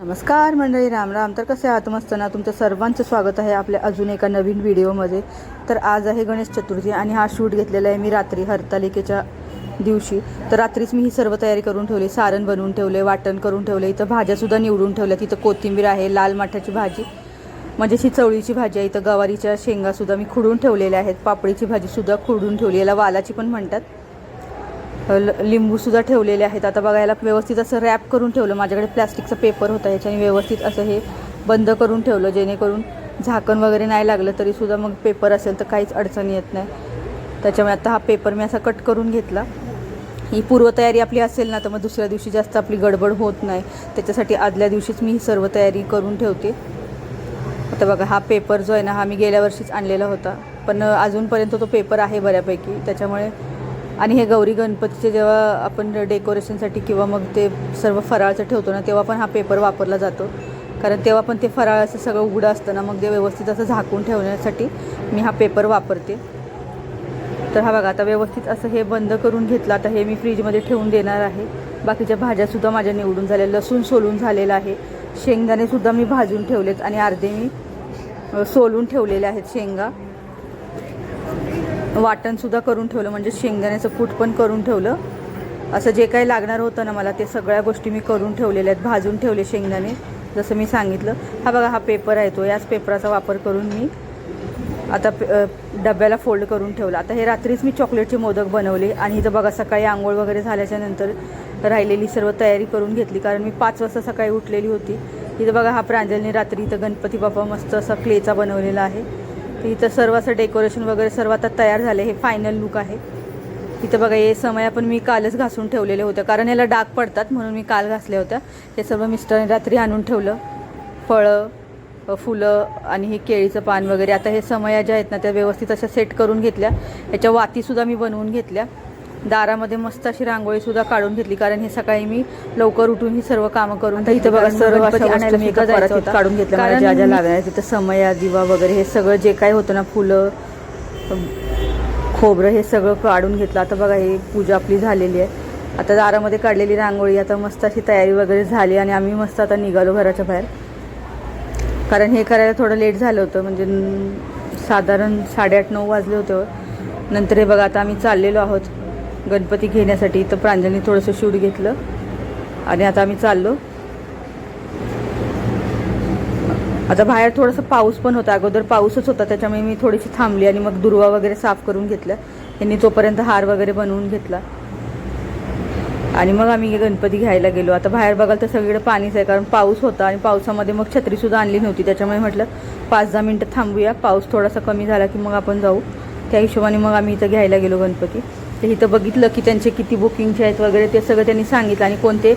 नमस्कार मंडळी राम राम. तर कसे आहात? मस्त ना? तुमचं सर्वांचं स्वागत आहे आपल्या अजून एका नवीन व्हिडिओमध्ये. तर आज आहे गणेश चतुर्थी आणि हा शूट घेतलेला आहे मी रात्री हरतालिकेच्या दिवशी. तर रात्रीच मी ही सर्व तयारी करून ठेवली. सारण बनवून ठेवले वाटण करून ठेवले. इथं भाज्यासुद्धा निवडून ठेवल्या तिथं कोथिंबीर आहे लाल माठाची भाजी. म्हणजे ही चवळीची भाजी आहे. इथं गवारीच्या शेंगासुद्धा मी खुडून ठेवलेल्या आहेत. पापडीची भाजीसुद्धा खुडून ठेवली. याला वालाची पण म्हणतात. लिंबूसुद्धा ठेवलेले आहेत. आता बघायला व्यवस्थित असं रॅप करून ठेवलं. माझ्याकडे प्लॅस्टिकचा पेपर होता ह्याच्याने व्यवस्थित असं हे बंद करून ठेवलं जेणेकरून झाकण वगैरे नाही लागलं तरीसुद्धा मग पेपर असेल तर काहीच अडचण येत नाही. त्याच्यामुळे आता हा पेपर मी असा कट करून घेतला. ही पूर्वतयारी आपली असेल ना तर मग दुसऱ्या दिवशी जास्त आपली गडबड होत नाही. त्याच्यासाठी आदल्या दिवशीच मी ही सर्व तयारी करून ठेवते. आता बघा हा पेपर जो आहे ना हा मी गेल्या वर्षीच आणलेला होता. पण अजूनपर्यंत तो पेपर आहे बऱ्यापैकी. त्याच्यामुळे आणि हे गौरी गणपतीचे जेव्हा आपण डेकोरेशनसाठी किंवा मग ते सर्व फराळचं ठेवतो ना तेव्हा पण हा पेपर वापरला जातो. कारण तेव्हा पण ते फराळ असं सगळं उघडं असतं ना मग ते व्यवस्थित असं झाकून ठेवण्यासाठी मी हा पेपर वापरते. तर हा बघा आता व्यवस्थित असं हे बंद करून घेतलं आता हे मी फ्रीजमध्ये ठेवून देणार आहे. बाकीच्या भाज्यासुद्धा माझ्या निवडून झाल्या लसूण सोलून झालेलं आहे. शेंगदाणेसुद्धा मी भाजून ठेवलेत आणि अर्धे मी सोलून ठेवलेले आहेत शेंगा. वाटणसुद्धा करून ठेवलं म्हणजे शेंगदाण्याचं कूट पण करून ठेवलं. असं जे काही लागणार होतं ना मला ते सगळ्या गोष्टी मी करून ठेवलेल्या आहेत. भाजून ठेवले शेंगदाणे जसं मी सांगितलं. हा बघा हा पेपर आहे तो. याच पेपराचा वापर करून मी आता पे- डब्याला फोल्ड करून ठेवला. आता हे रात्रीच मी चॉकलेटचे मोदक बनवले आणि इथं बघा सकाळी आंघोळ वगैरे झाल्याच्यानंतर राहिलेली सर्व तयारी करून घेतली. कारण मी पाच वाजता सकाळी उठलेली होती. इथं बघा हा प्रांजलने रात्री इथं गणपती बाप्पा मस्त असा क्लेचा बनवलेला आहे. इथं सर्व असं डेकोरेशन वगैरे सर्व आता तयार झाले हे फायनल लुक आहे. इथं बघा हे समया पण मी कालच घासून ठेवलेले होत्या कारण याला डाग पडतात म्हणून मी काल घासल्या होत्या हे सर्व मिस्टरने रात्री आणून ठेवलं. फळं फुलं आणि हे केळीचं पान वगैरे. आता हे समया ज्या आहेत ना त्या व्यवस्थित अशा सेट करून घेतल्या. याच्या वातीसुद्धा मी बनवून घेतल्या. दारामध्ये मस्त अशी रांगोळीसुद्धा काढून घेतली. कारण हे सकाळी मी लवकर उठून ही सर्व कामं करून इथं बघा सर्व काढून घेतलं मला ज्या ज्या लागणार तिथं समया दिवा वगैरे हे सगळं जे काही होतं ना फुलं खोबरं हे सगळं काढून घेतलं. आता बघा ही पूजा आपली झालेली आहे. आता दारामध्ये काढलेली रांगोळी आता मस्त अशी तयारी वगैरे झाली आणि आम्ही मस्त आता निघालो घराच्या बाहेर. कारण हे करायला थोडं लेट झालं होतं म्हणजे साधारण साडेआठ नऊ वाजले होते. नंतर हे बघा आता आम्ही चाललेलो आहोत. गणपती घेण्यासाठी इथं प्रांजलनी थोडंसं शूट घेतलं. आणि आता आम्ही चाललो. आता बाहेर थोडंसं पाऊस पण होता. अगोदर पाऊसच होता त्याच्यामुळे मी थोडीशी थांबली आणि मग दुर्वा वगैरे साफ करून घेतल्या यांनी तोपर्यंत हार वगैरे बनवून घेतला. आणि मग आम्ही गणपती घ्यायला गेलो. आता बाहेर बघाल तर सगळीकडे पाणीच आहे कारण पाऊस होता आणि पावसामध्ये मग छत्रीसुद्धा आणली नव्हती. त्याच्यामुळे म्हटलं पाच दहा मिनटं थांबूया. पाऊस थोडासा कमी झाला की मग आपण जाऊ. त्या हिशोबाने मग आम्ही इथं घ्यायला गेलो गणपती. तर इथं बघितलं की त्यांचे किती बुकिंगचे आहेत वगैरे ते सगळं त्यांनी सांगितलं आणि कोणते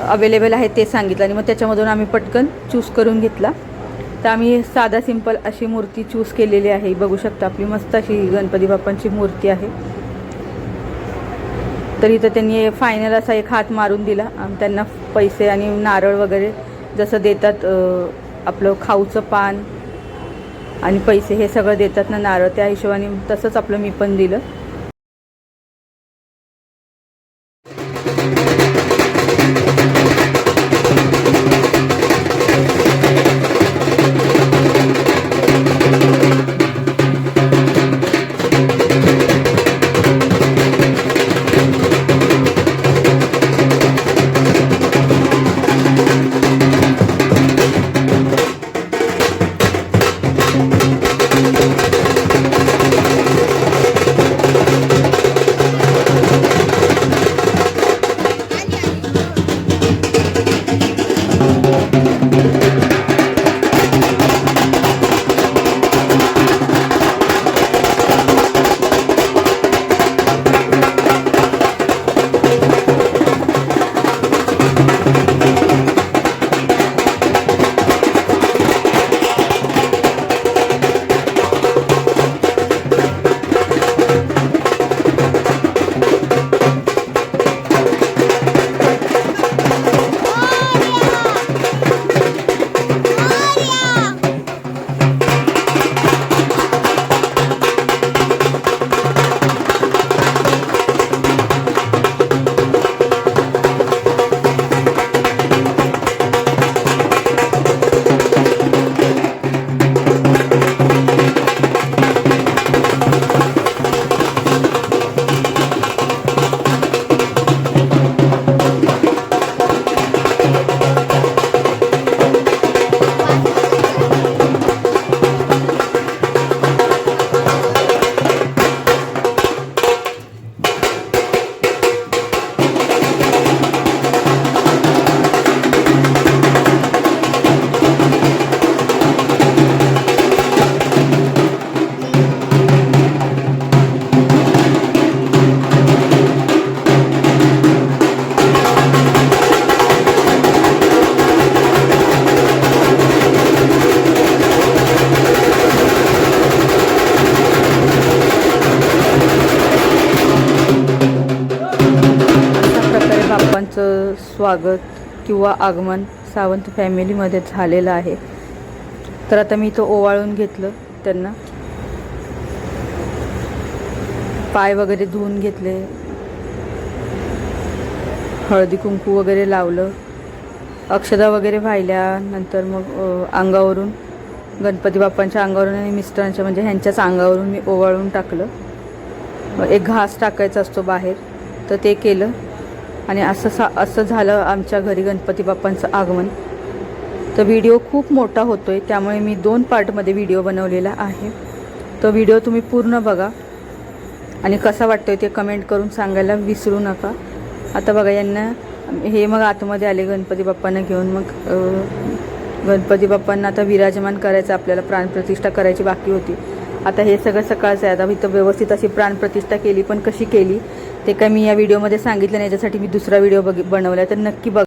अवेलेबल आहेत ते सांगितलं. आणि मग त्याच्यामधून आम्ही पटकन चूज करून घेतला. तर आम्ही साधा सिंपल अशी मूर्ती चूज केलेली आहे. बघू शकता आपली मस्त अशी गणपती बाप्पांची मूर्ती आहे. तर इथं त्यांनी फायनल असा एक हात मारून दिला. त्यांना पैसे आणि नारळ वगैरे जसं देतात आपलं खाऊचं पान आणि पैसे हे सगळं देतात ना नारळ त्या हिशोबाने तसंच आपलं मी पण दिलं. स्वागत किंवा आगमन सावंत फॅमिलीमध्ये झालेलं आहे. तर आता मी तो ओवाळून घेतलं त्यांना. पाय वगैरे धुवून घेतले. हळदी कुंकू वगैरे लावलं. अक्षदा वगैरे व्हायल्या नंतर मग अंगावरून गणपती बाप्पांच्या अंगावरून आणि मिस्टरांच्या म्हणजे ह्यांच्याच अंगावरून मी ओवाळून टाकलं. एक घास टाकायचा असतो बाहेर तर ते केलं. आणि असं सा असं झालं आमच्या घरी गणपती बाप्पांचं आगमन. तर व्हिडिओ खूप मोठा होतो आहे त्यामुळे मी दोन पार्टमध्ये व्हिडिओ बनवलेला आहे. तो व्हिडिओ तुम्ही पूर्ण बघा आणि कसा वाटतोय ते कमेंट करून सांगायला विसरू नका. आता बघा यांना हे मग आतमध्ये आले गणपती बाप्पांना घेऊन. मग गणपती बाप्पांना आता विराजमान करायचं आपल्याला प्राणप्रतिष्ठा करायची बाकी होती. आता हे सगळं सकाळचं आहे. आता इथं व्यवस्थित अशी प्राणप्रतिष्ठा केली पण कशी केली? ते काय मी या व्हिडिओमध्ये सांगितलं नाही याच्यासाठी मी दुसरा व्हिडिओ बघ बनवला तर नक्की बघ.